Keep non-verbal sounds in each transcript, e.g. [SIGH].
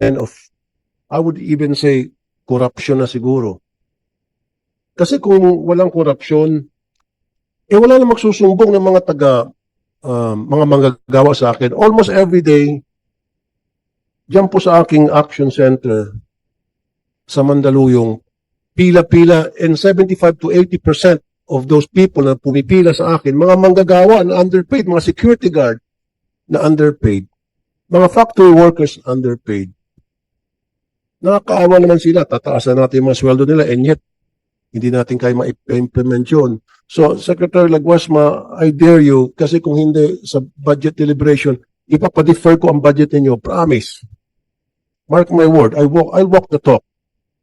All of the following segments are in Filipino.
of, I would even say, corruption na siguro. Kasi kung walang korupsyon, eh wala na magsusumbong ng mga taga, um, mga manggagawa sa akin. Almost every day, dyan po sa aking action center sa Mandaluyong, pila-pila and 75 to 80% of those people na pumipila sa akin, mga manggagawa na underpaid, mga security guard na underpaid, mga factory workers underpaid. Nakakaawa naman sila, tataasan natin yung mga sweldo nila and yet hindi natin kaya ma-implement yun. So, Secretary Laguasma, I dare you, kasi kung hindi sa budget deliberation, ipapadefer ko ang budget ninyo, promise. Mark my word, I walk, I'll walk the talk.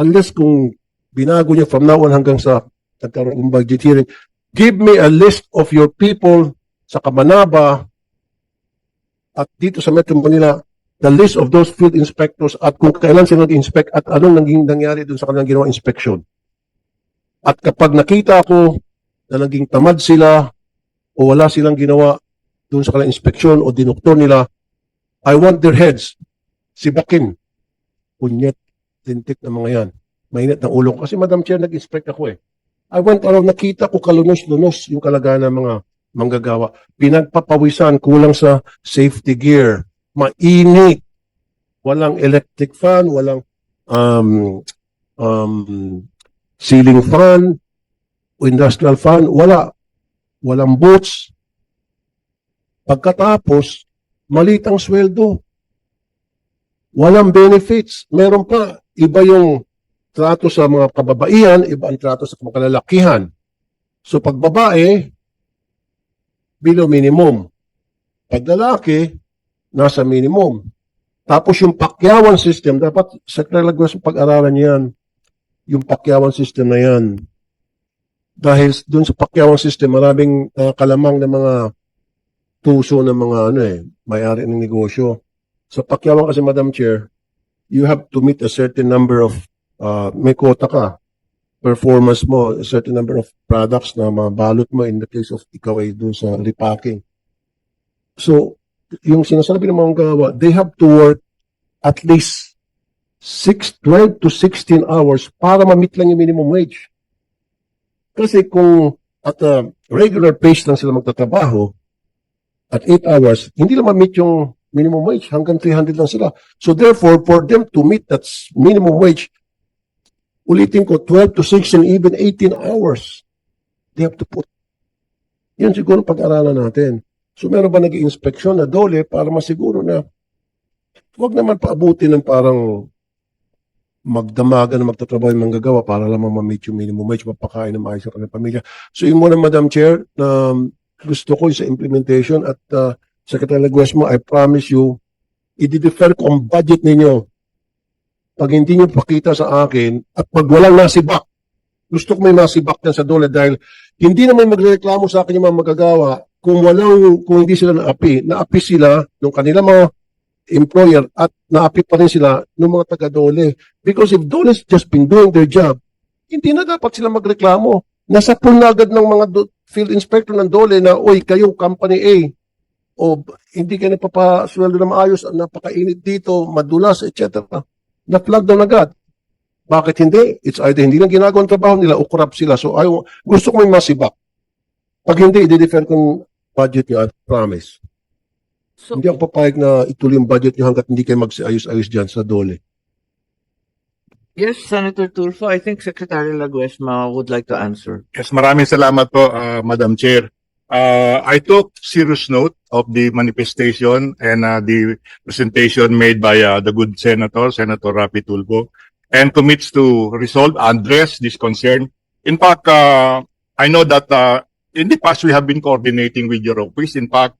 Unless kung binago niyo from now on hanggang sa nagkaroon ng budget hearing, give me a list of your people sa Kamanaba at dito sa Metro Manila, the list of those field inspectors at kung kailan sila nag-inspect at anong naging nangyari dun sa kanilang ginawa inspection. At kapag nakita ko na naging tamad sila o wala silang ginawa dun sa kanilang inspeksyon o dinoktor nila, I want their heads. Si Bakin. Punyet, lintik na mga yan. Mainit ng ulo. Kasi Madam Chair, nag-inspect ako eh. I went around, nakita ko kalunos-lunos yung kalagayan ng mga manggagawa. Pinagpapawisan, kulang sa safety gear. Mainit. Walang electric fan, walang um, um, ceiling fan, industrial fan, wala. Walang boots. Pagkatapos, malit ang sweldo. Walang benefits. Meron pa, iba yung trato sa mga kababaihan, iba ang trato sa mga kalalakihan. So pag babae, below minimum. Pag lalaki, nasa minimum. Tapos yung pakyawan system, dapat Secretary Lagos pag-aralan yan. Yung pakyawan system na yan. Dahil dun sa pakyawan system, maraming uh, kalamang na mga tuso ng mga ano eh, may-ari ng negosyo. Sa pakyawan kasi, Madam Chair, you have to meet a certain number of, uh, may quota ka. Performance mo, a certain number of products na mabalot mo in the case of ikaw ay dun sa repacking. So, yung sinasabi ng mga gawa, they have to work at least 6, 12 to 16 hours para ma-meet lang yung minimum wage. Kasi kung at a regular pace lang sila magtatrabaho, at 8 hours, hindi lang ma-meet yung minimum wage. Hanggang 300 lang sila. So therefore, for them to meet that minimum wage, ulitin ko, 12 to 16, even 18 hours, they have to put. Yan siguro pag-aralan natin. So meron ba nag-inspeksyon na dole para masiguro na huwag naman paabuti ng parang magdamagan na magtatrabaho yung manggagawa para lamang ma-meet yung minimum wage, mapakain ng maayos sa kanilang pamilya. So yun muna, Madam Chair, na gusto ko sa implementation at uh, Secretary Laguesmo, I promise you, i-defer ko ang budget ninyo. Pag hindi nyo pakita sa akin at pag walang nasibak, gusto ko may masibak yan sa dole dahil hindi naman magreklamo sa akin yung mga magagawa kung walang, kung hindi sila naapi. Naapi sila nung kanila mga employer at naapi pa rin sila ng mga taga-dole. Because if dole has just been doing their job, hindi na dapat sila magreklamo. Nasa pool agad ng mga field inspector ng dole na, oy, kayo, company A, o hindi kayo nagpapasweldo na maayos, napakainit dito, madulas, etc. Na-flag down agad. Bakit hindi? It's either hindi lang ginagawa ang trabaho nila o corrupt sila. So, ayaw, gusto ko may masibak. Pag hindi, i-defend kong budget niyo, I promise. So, Hindi ako papayag na ituloy yung budget niyo hanggat hindi kayo mag-ayos-ayos dyan sa dole. yes, Senator Tulfo, I think Secretary Laguesma would like to answer. Yes, maraming salamat po, uh, Madam Chair. Uh, I took serious note of the manifestation and uh, the presentation made by uh, the good Senator, Senator Rapi Tulfo, and commits to resolve, address this concern. In fact, uh, I know that uh, in the past we have been coordinating with your office. In fact,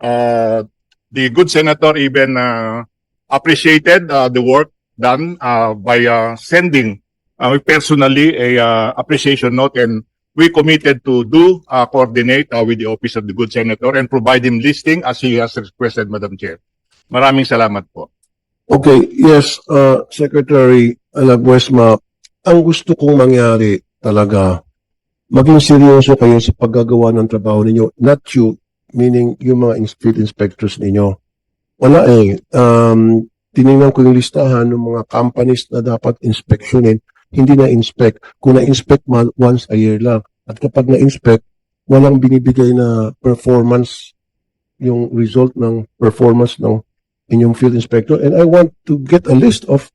uh, the good Senator even uh, appreciated uh, the work done uh, by uh, sending uh, personally a uh, appreciation note and we committed to do uh, coordinate uh, with the office of the good senator and provide him listing as he has requested madam chair maraming salamat po Okay, yes, uh, Secretary Alaguesma, ang gusto kong mangyari talaga, maging seryoso kayo sa paggagawa ng trabaho ninyo, not you, meaning yung mga field inspectors ninyo. Wala eh. Um, tinignan ko yung listahan ng mga companies na dapat inspeksyonin, hindi na-inspect. Kung na-inspect once a year lang. At kapag na-inspect, walang binibigay na performance, yung result ng performance ng inyong field inspector. And I want to get a list of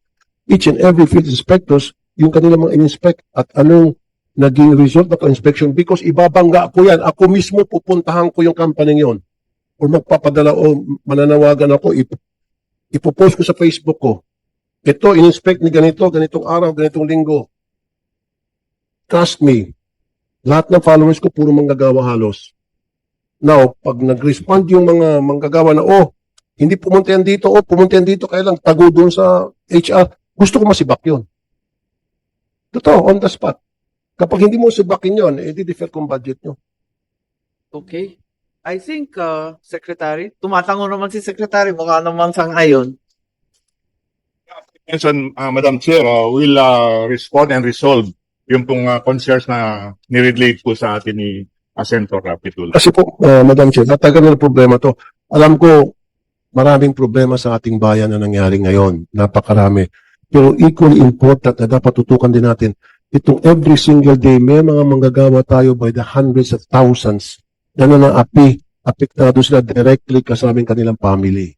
each and every field inspectors, yung kanilang mga in-inspect at anong naging result ng inspection because ibabangga ko yan. Ako mismo pupuntahan ko yung company yon or magpapadala o mananawagan ako, ip, ipopost ko sa Facebook ko. Ito, in-inspect ni ganito, ganitong araw, ganitong linggo. Trust me, lahat ng followers ko puro manggagawa halos. Now, pag nag-respond yung mga manggagawa na, oh, hindi pumunta yan dito, oh, pumunta yan dito, kaya lang tago doon sa HR. Gusto ko masibak yun. Totoo, on the spot. Kapag hindi mo sibakin yun, eh, di-defer kong budget nyo. Okay. I think, uh, Secretary, tumatango naman si Secretary, mukha naman sang ayon. Mention, uh, Madam Chair, uh, will uh, respond and resolve yung pong uh, concerns na nirelate po sa atin ni uh, Senator Rapitul. Kasi po, uh, Madam Chair, natagal na problema to. Alam ko, maraming problema sa ating bayan na nangyari ngayon. Napakarami. Pero equally important na dapat tutukan din natin, itong every single day, may mga manggagawa tayo by the hundreds of thousands na nanaapi, apektado sila directly kasaming kanilang family.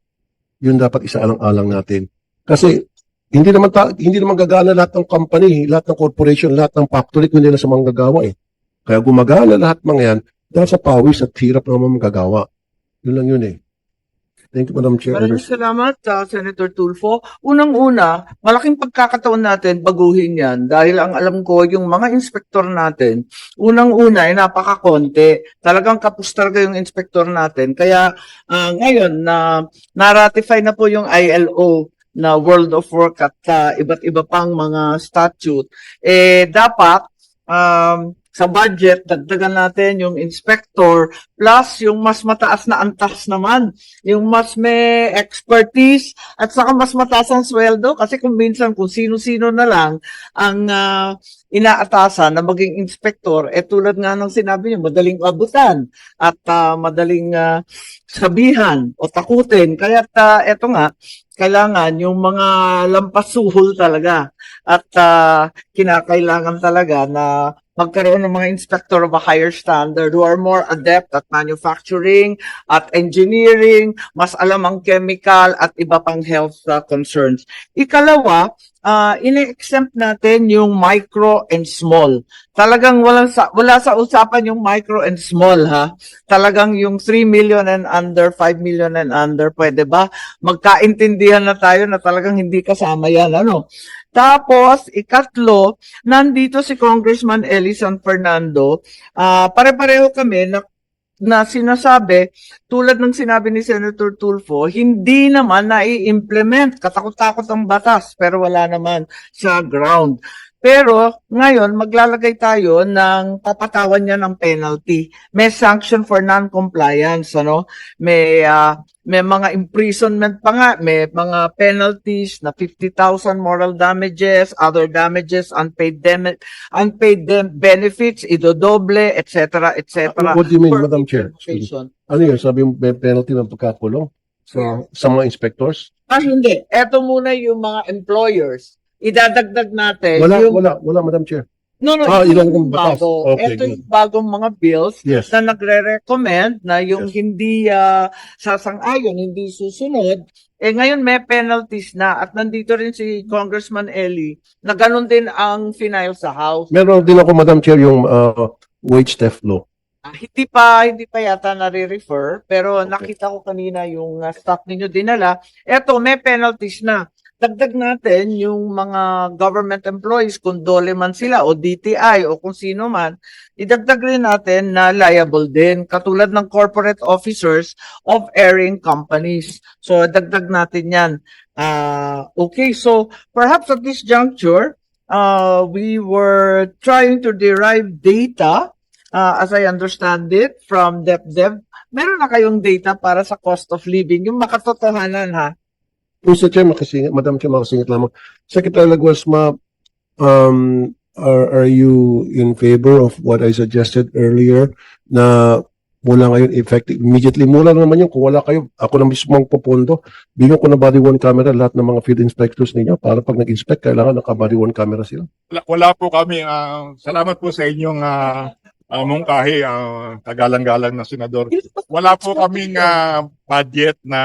Yun dapat isaalang-alang natin. Kasi hindi naman ta- hindi naman gagana lahat ng company, lahat ng corporation, lahat ng factory kundi na sa manggagawa eh. Kaya gumagana lahat mga yan dahil sa pawis at hirap ng mga manggagawa. Yun lang yun eh. Thank you, Madam Chair. Maraming salamat, uh, Senator Tulfo. Unang-una, malaking pagkakataon natin baguhin yan dahil ang alam ko, yung mga inspektor natin, unang-una ay napakakonti. Talagang kapus talaga yung inspektor natin. Kaya ah, ngayon, na na-ratify na po yung ILO na World of Work at ah, iba't iba pang mga statute, eh dapat um, sa budget, dagdagan natin yung inspector plus yung mas mataas na antas naman yung mas may expertise at saka mas mataas ang sweldo kasi kung minsan kung sino-sino na lang ang ah, inaatasan na maging inspector, eh tulad nga ng sinabi niyo, madaling abutan at ah, madaling ah, sabihan o takutin. Kaya uh, eto nga, kailangan yung mga lampasuhol talaga at ah, kinakailangan talaga na magkaroon ng mga inspector of a higher standard who are more adept at manufacturing, at engineering, mas alam ang chemical at iba pang health uh, concerns. Ikalawa, uh, ini-exempt natin yung micro and small. Talagang wala sa, wala sa usapan yung micro and small ha. Talagang yung 3 million and under, 5 million and under, pwede ba? Magkaintindihan na tayo na talagang hindi kasama yan. Ano? Tapos, ikatlo, nandito si Congressman Eli San Fernando. Ah, pare-pareho kami na na sinasabi, tulad ng sinabi ni Senator Tulfo, hindi naman na-implement. Katakot-takot ang batas, pero wala naman sa ground. Pero ngayon, maglalagay tayo ng papatawan niya ng penalty. May sanction for non-compliance, ano? May ah, may mga imprisonment pa nga, may mga penalties na 50,000 moral damages, other damages, unpaid dem- unpaid dem- benefits, idodoble, etc., etc. What do you mean, for Madam Chair? Ano yun? Sabi mo may penalty ng pagkakulong sa, sa mga inspectors? Ah, hindi. Ito muna yung mga employers. Idadagdag natin Wala, yung... wala, wala, Madam Chair. No, no, Ah, ito yung batas? bago. Okay, ito yung bagong mga bills Yes. na nagre-recommend na yung Yes. hindi ah, sasang-ayon, hindi susunod, eh ngayon may penalties na at nandito rin si Congressman Eli na ganun din ang final sa House. Meron din ako, Madam Chair, yung uh, wage theft law. Ah, hindi pa hindi pa yata nare-refer pero nakita ko kanina yung uh, staff ninyo dinala. Eto may penalties na. Dagdag natin yung mga government employees kung dole man sila o DTI o kung sino man, idagdag rin natin na liable din katulad ng corporate officers of airing companies. So dagdag natin 'yan. Ah, okay, so perhaps at this juncture, uh, we were trying to derive data uh, as I understand it, from DepDev, meron na kayong data para sa cost of living, yung makatotohanan ha. Mr. Chair, makasingit, Madam Chair, makasingit lamang. Secretary Laguasma, um, are, are you in favor of what I suggested earlier na mula ngayon effective immediately mula na naman yun kung wala kayo ako na mismo ang pupondo bigyan ko na body worn camera lahat ng mga field inspectors ninyo para pag nag-inspect kailangan naka body worn camera sila Wala, wala po kami. ah, salamat po sa inyong uh, mungkahi, ah, kagalang-galang na senador. Wala po kaming ah, budget na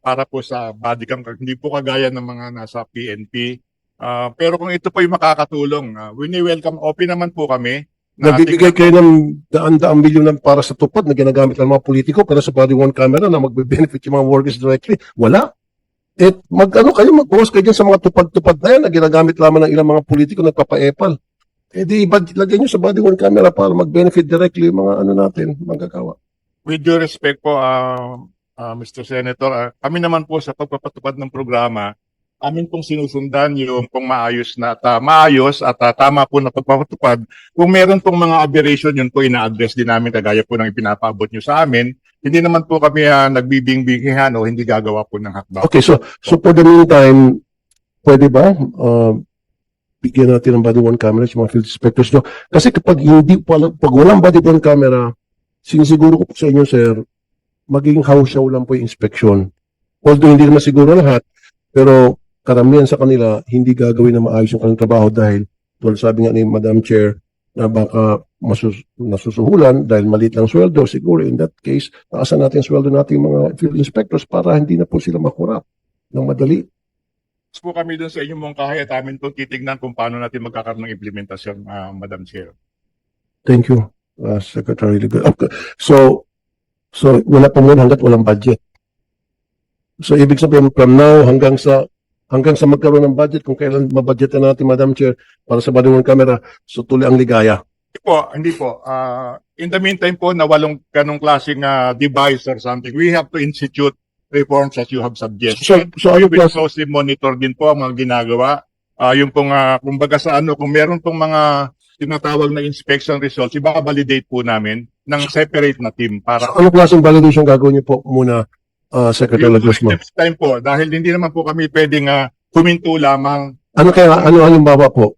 para po sa body cam. Hindi po kagaya ng mga nasa PNP. Ah, pero kung ito po yung makakatulong, uh, wini-welcome. Open naman po kami. na nagbibigay kayo ng daan-daang milyon para sa tupad na ginagamit ng mga politiko pero sa body worn camera na magbe-benefit yung mga workers directly wala eh mag-ano kayo mag-post kayo dyan sa mga tupad-tupad na yan na ginagamit lamang ng ilang mga politiko nagpapa-epal eh di ibad- lagyan nyo sa body worn camera para mag-benefit directly yung mga ano natin manggagawa With due respect po, ah, ah, Mr. Senator, ah, kami naman po sa pagpapatupad ng programa, amin pong sinusundan yung pong maayos na at ah, maayos at ah, tama po na pagpapatupad. Kung meron pong mga aberration, yun po ina-address din namin kagaya po ng ipinapaabot nyo sa amin. Hindi naman po kami uh, nagbibingbingihan o hindi gagawa po ng hakbang. okay so so for the meantime pwede ba uh, bigyan natin ng body worn camera sa mga field inspectors nyo kasi kapag hindi pag walang body worn camera sinisiguro ko po sa inyo sir magiging house show lang po yung inspection although hindi naman siguro lahat pero karamihan sa kanila hindi gagawin na maayos yung kanilang trabaho dahil tulad sabi nga ni Madam Chair na baka masus nasusuhulan dahil maliit lang sweldo siguro in that case taasan natin sweldo natin mga field inspectors para hindi na po sila makurap ng madali po kami dun sa inyong mungkahi at amin po titignan kung paano natin magkakaroon ng implementasyon, ah, Madam Chair. Thank you, uh, Secretary Ligo. Okay. So, so wala pa muna hanggat walang budget. So, ibig sabihin from now hanggang sa hanggang sa magkaroon ng budget, kung kailan mabudgetan natin, Madam Chair, para sa worn camera, so tuloy ang ligaya. Hindi po, hindi po. Ah, in the meantime po, na walong ganong klaseng ah, device or something, we have to institute reforms as you have suggested. So, so we will closely monitor din po ang mga ginagawa. Ah, yung pong, ah, kumbaga sa ano, kung meron pong mga tinatawag na inspection results, iba-validate po namin ng separate na team para so, ano klaseng validation gagawin niyo po muna, uh, Secretary yung Lagosma? next time po, dahil hindi naman po kami pwedeng ah, huminto lamang Ano kaya, ano halimbawa po?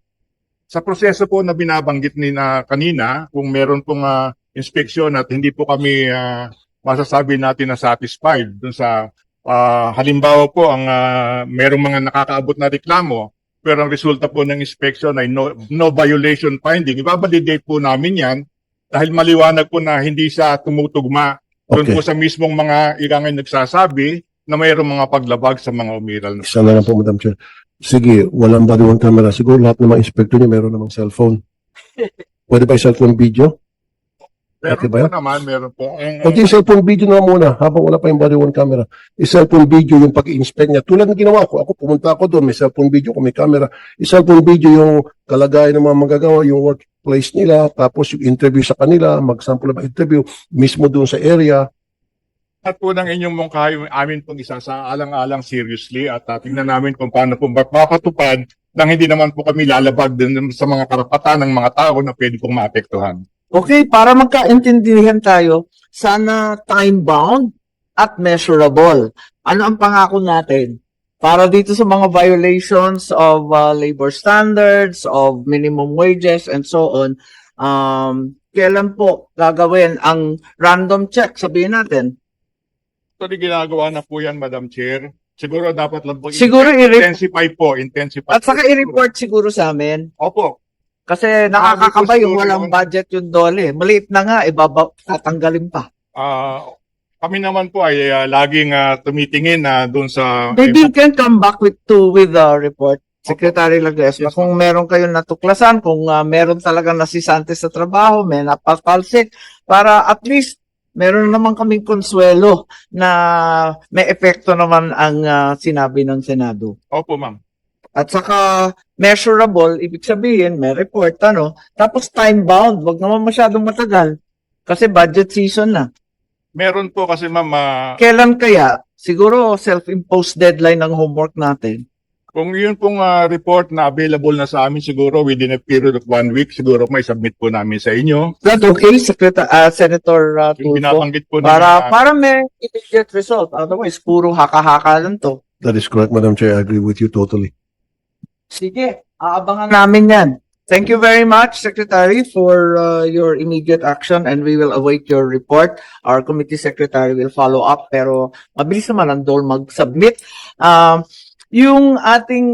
sa proseso po na binabanggit ni na kanina, kung meron pong ah, inspeksyon at hindi po kami ah, masasabi natin na satisfied dun sa ah, halimbawa po ang ah, merong mga nakakaabot na reklamo pero ang resulta po ng inspection ay no, no violation finding. Ibabalidate po namin yan dahil maliwanag po na hindi siya tumutugma doon Okay. po sa mismong mga irangay nagsasabi na mayroong mga paglabag sa mga umiral na Isa na lang po, Madam Chair. Sige, walang body worn camera. Siguro lahat ng mga inspector niyo meron namang cellphone. [LAUGHS] Pwede ba yung cellphone video? Meron Okay ba po naman, meron po. Ang, Okay, cellphone video na muna habang wala pa yung body worn camera. I-cellphone video yung pag-inspect niya. Tulad ng ginawa ko, ako pumunta ako doon, may cellphone video ko, may camera. I-cellphone video yung kalagayan ng mga magagawa, yung workplace nila, tapos yung interview sa kanila, mag-sample ng interview mismo doon sa area. At po ng inyong mungkahi, amin pong isa sa alang-alang seriously at uh, tingnan namin kung paano po mapapatupad nang hindi naman po kami lalabag din sa mga karapatan ng mga tao na pwede pong maapektuhan. Okay, para magkaintindihan tayo, sana time-bound at measurable. Ano ang pangako natin? Para dito sa mga violations of uh, labor standards, of minimum wages, and so on, um, kailan po gagawin ang random check, sabihin natin? Actually, ginagawa na po yan, Madam Chair. Siguro dapat lang po Siguro i-re- intensify po, intensify. At saka i-report siguro sa amin. Opo. Kasi nakakakaba yung gusto walang budget yung dole. Maliit na nga, ibaba, tatanggalin pa. Ah, kami naman po ay ah, laging ah, tumitingin na doon sa Maybe you can come back with to with the report. Secretary Lagresma, Yes, kung meron kayong natuklasan, kung ah, meron talagang nasisante sa trabaho, may napapalsik, para at least meron naman kaming konsuelo na may epekto naman ang ah, sinabi ng Senado. Opo, ma'am. At saka measurable, ibig sabihin may report ano, tapos time bound, wag naman masyadong matagal kasi budget season na. Meron po kasi ma'am, ah, Kailan kaya? Siguro self-imposed deadline ng homework natin. kung yun pong ah, report na available na sa amin siguro within a period of one week, siguro may submit po namin sa inyo. That's okay, Secretary, uh, Senator uh, Tulfo. binabanggit po Para, na para may immediate result. Otherwise, puro haka-haka lang to. That is correct, Madam Chair. I agree with you totally. Sige, aabangan namin yan. Thank you very much, Secretary, for uh, your immediate action and we will await your report. Our committee secretary will follow up pero mabilis naman ang DOL mag-submit. Um, yung ating